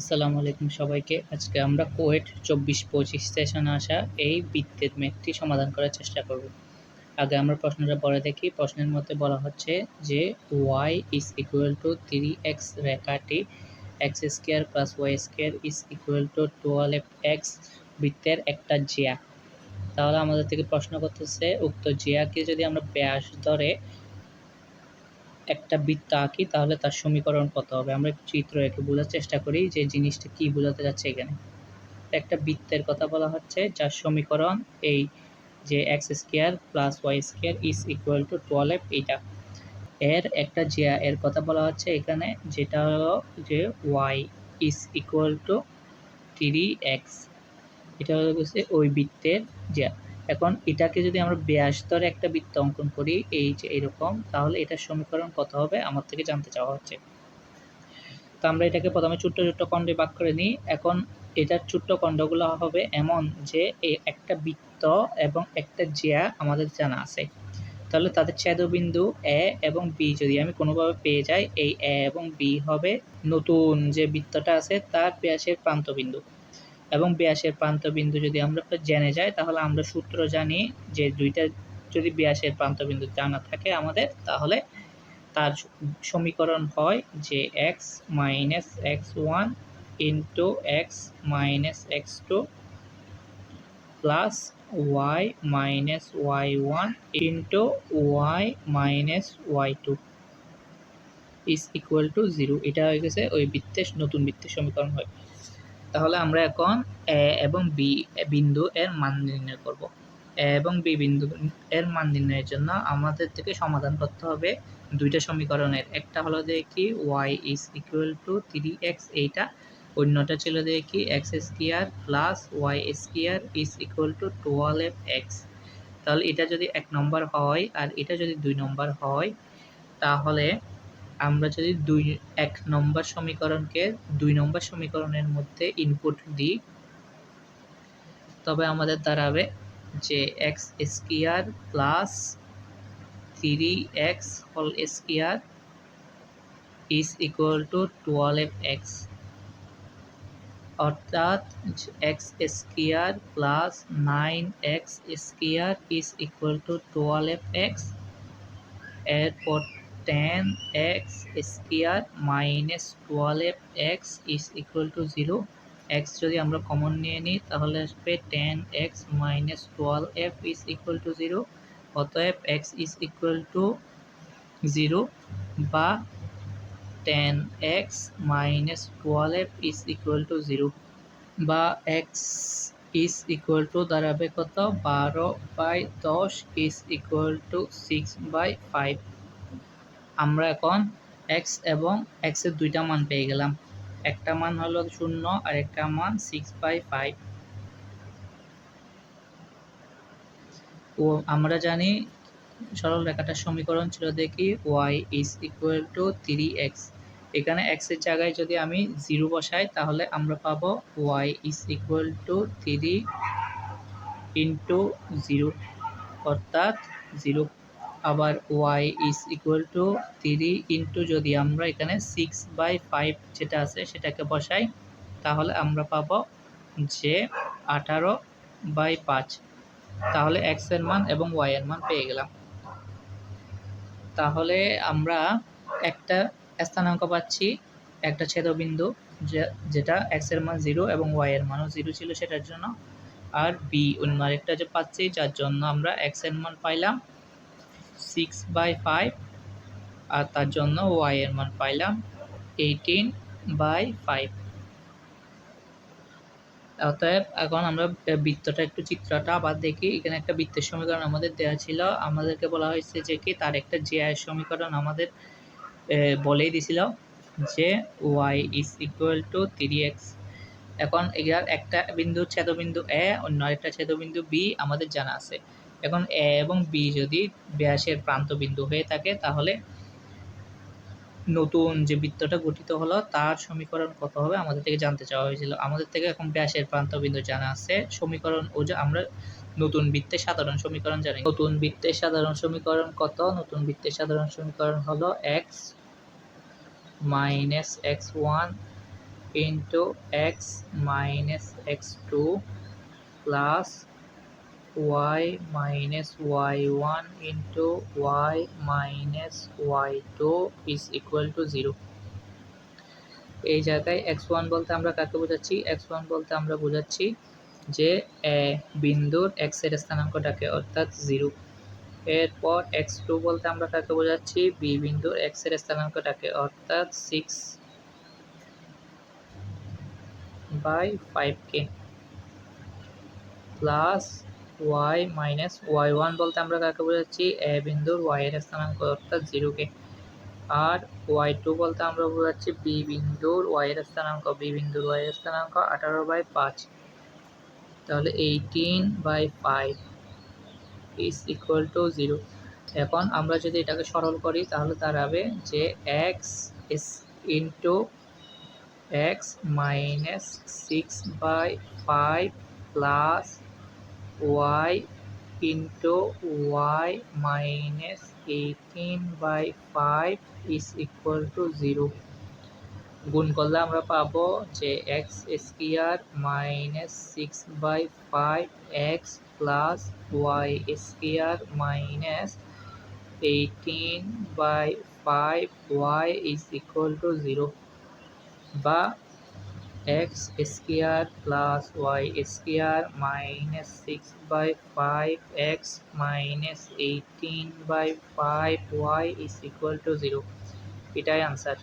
আসসালামু আলাইকুম সবাইকে। আজকে আমরা কোয়েট চব্বিশ পঁচিশ সেশনে আসা এই বৃত্তের ম্যাথটি সমাধান করার চেষ্টা করব। আগে আমরা প্রশ্নটা পরে দেখি। প্রশ্নের মধ্যে বলা হচ্ছে যে Y is equal to three X রেখাটি X square plus Y square is equal to twelve X বৃত্তের একটা জিয়া। তাহলে আমাদের থেকে প্রশ্ন করতেছে, উক্ত জিয়াকে যদি আমরা ব্যাস ধরে একটা বৃত্ত আঁকি তাহলে তার সমীকরণ কত হবে? আমরা চিত্র এঁকে বোঝার চেষ্টা করি যে জিনিসটা কি বোঝাতে যাচ্ছে এখানে। একটা বৃত্তের কথা বলা হচ্ছে, যার সমীকরণ এই যে X square plus Y square is equal to twelve এইটা এর একটা জিয়া এর কথা বলা হচ্ছে এখানে, যেটা হলো যে Y is equal to three X এটা হলো ওই বৃত্তের জিয়া এখন এটাকে যদি আমরা ব্যাস ধরে একটা বৃত্ত অঙ্কন করি, এই যে এরকম, তাহলে এটার সমীকরণ কত হবে? আমার থেকে জানতে চাওয়া হচ্ছে। তো আমরা এটাকে প্রথমে ছোট্ট ছোট্ট খণ্ডে ভাগ করে নিই। এখন এটার ছোট্ট খণ্ডগুলো হবে এমন যে একটা বৃত্ত এবং একটা জিয়া আমাদের জানা আছে। তাহলে তাদের ছেদবিন্দু এ এবং বি যদি আমি কোনোভাবে পেয়ে যাই, এই এ এবং বি হবে নতুন যে বৃত্তটা আছে, তার ব্যাসের প্রান্তবিন্দু। এবং ব্যাসের প্রান্তবিন্দু যদি আমরা জেনে যাই, তাহলে আমরা সূত্র জানি যে দুইটা যদি ব্যাসের প্রান্তবিন্দু জানা থাকে আমাদের, তাহলে তার সমীকরণ হয় যে X minus X one into X minus X two plus Y minus Y one into Y minus Y two is equal to zero এটা হয়ে গেছে ওই বৃত্তের, নতুন বৃত্তের সমীকরণ হয়। তাহলে আমরা এখন এ এবং বি বিন্দু এর মান নির্ণয় করব। এ এবং বি বিন্দু এর মান নির্ণয়ের জন্য আমাদের থেকে সমাধান করতে হবে দুইটা সমীকরণের। একটা হলো দেখি Y is equal to three X এইটা। অন্যটা ছিল দেখি X square plus Y square is equal to twelve X তাহলে এটা যদি এক নম্বর হয় আর এটা যদি দুই নম্বর হয়, তাহলে আমরা যদি দুই, এক নম্বর সমীকরণকে দুই নম্বর সমীকরণের মধ্যে ইনপুট দিই, তবে আমাদের দাঁড়াবে যে X square plus three X whole square is equal to twelve X অর্থাৎ X square plus nine X square is equal to twelve X এরপর ten X square minus twelve X is equal to zero X যদি আমরা common নিয়ে নিই, তাহলে আসবে ten X minus twelve F is equal to zero অতএব X is equal to zero বা ten X minus twelve is equal to zero বা x is equal to দাঁড়াবে কত? বারো বাই দশ is equal to six by five আমরা এখন x এবং এক্সের দুইটা মান পেয়ে গেলাম। একটা মান হলো শূন্য আর একটা মান সিক্স বাই ফাইভ ও, আমরা জানি সরল রেখাটার সমীকরণ ছিল দেখি Y is equal to three X এখানে এক্সের জায়গায় যদি আমি জিরো বসাই, তাহলে আমরা পাবো y is equal to three into zero অর্থাৎ জিরো আবার y is equal to three into যদি আমরা এখানে সিক্স বাই ফাইভ যেটা আছে সেটাকে বসাই, তাহলে আমরা পাব যে আঠারো বাই পাঁচ। তাহলে এক্সের মান এবং ওয়াই এর মান পেয়ে গেলাম। তাহলে আমরা একটা স্থানাঙ্ক পাচ্ছি, একটা ছেদবিন্দু যেটা এক্সের মান জিরো এবং ওয়াই এর মানও জিরো ছিল সেটার জন্য। আর বি অন্য আরেকটা যে পাচ্ছি, যার জন্য আমরা এক্সের মান পাইলাম। সিক্স বাই ফাইভ আর তার জন্য ওয়াই এর মান পাইলাম এইটিন বাই ফাইভ অতএব এখন আমরা বৃত্তটা একটু চিত্রটা আবার দেখি। এখানে একটা বৃত্তের সমীকরণ আমাদের দেওয়া ছিল। আমাদেরকে বলা হয়েছে যে কি, তার একটা যে আয়ের সমীকরণ আমাদের বলেই দিছিল যে y is equal to three x এখন এটার একটা বিন্দু ছেদবিন্দু এ অন্য আরেকটা ছেদবিন্দু বি আমাদের জানা আছে। এখন এ এবং বি যদি ব্যাসের প্রান্তবিন্দু হয়ে থাকে, তাহলে নতুন যে বৃত্তটা গঠিত হলো, তার সমীকরণ কত হবে আমাদের থেকে জানতে চাওয়া হয়েছিল। আমাদের থেকে এখন ব্যাসের প্রান্তবিন্দু জানা আছে। সমীকরণ ও যে, আমরা নতুন বৃত্তের সাধারণ সমীকরণ জানি। নতুন বৃত্তের সাধারণ সমীকরণ কত? নতুন বৃত্তের সাধারণ সমীকরণ হলো x minus x one into x minus x two plus y minus y one into y minus y two is equal to zero এই জায়গায় এক্স ওয়ান বলতে আমরা কাকে বোঝাচ্ছি? এক্স ওয়ান বলতে আমরা বোঝাচ্ছি যে, এ বিন্দুর এক্সের স্থানাঙ্কটাকে অর্থাৎ জিরো এরপর এক্স টু বলতে আমরা কাকে বোঝাচ্ছি? বি বিন্দুর এক্সের স্থানাঙ্কটাকে অর্থাৎ six by five K plus y minus y one বলতে আমরা কাকে বোঝাচ্ছি? এ বিন্দুর ওয়াই এর স্থানাঙ্ক অর্থাৎ জিরোকে আর ওয়াই টু বলতে আমরা বোঝাচ্ছি বি বিন্দুর ওয়াই এর স্থানাঙ্ক বি বিন্দুর ওয়াই এর স্থানাঙ্ক, আঠারো বাই পাঁচ। তাহলে eighteen by five is equal to zero এখন আমরা যদি এটাকে সরল করি, তাহলে দাঁড়াবে যে x is into x minus six by five plus y into y minus eighteen by five is equal to zero গুণ করলে আমরা পাবো যে x square minus six by five x plus y square minus eighteen by five y is equal to zero বা x square plus y square minus six by five x minus eighteen by five y is equal to zero এটাই answer